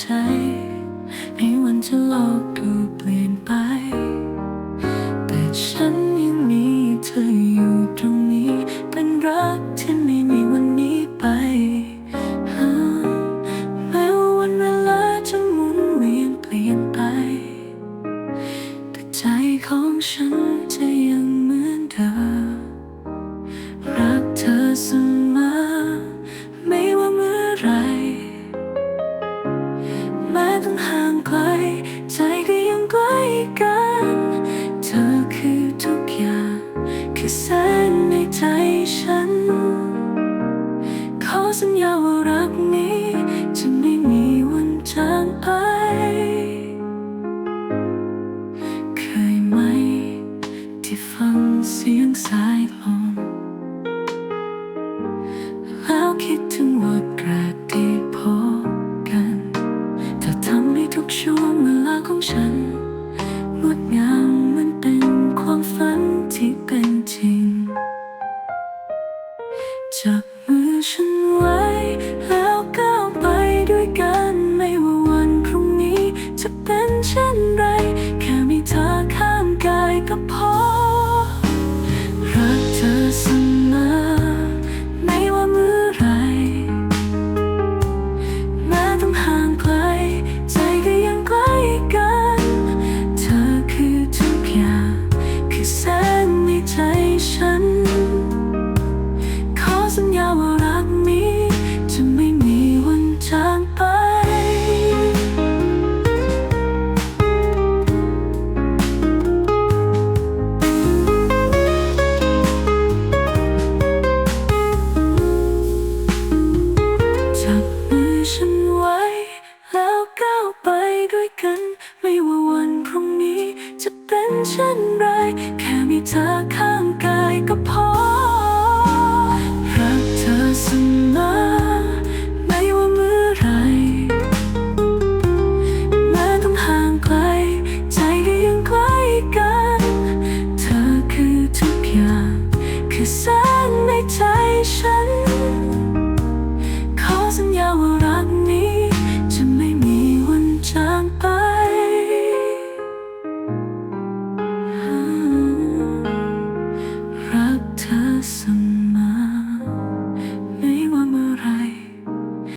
ใจ ในวันที่โลกดูเปลี่ยนไป แต่ฉันยังมีเธออยู่ตรงนี้ เป็นรักที่ไม่มีวันนี้ไป แม้วันเวลาจะหมุนเวียนเปลี่ยนไป แต่ใจของฉันจะยังเหมือนเดิ ต้องห่างไกล ใจก็ยังใกล้กัน เธอคือทุกอย่าง คือแสงในใจฉัน ขอสัญญาว่ารักนี้ จะไม่มีวันจางไปเคยไหม ที่ฟังเสียงสายลม ช่วงเวลาของฉันงดงาม ไ为我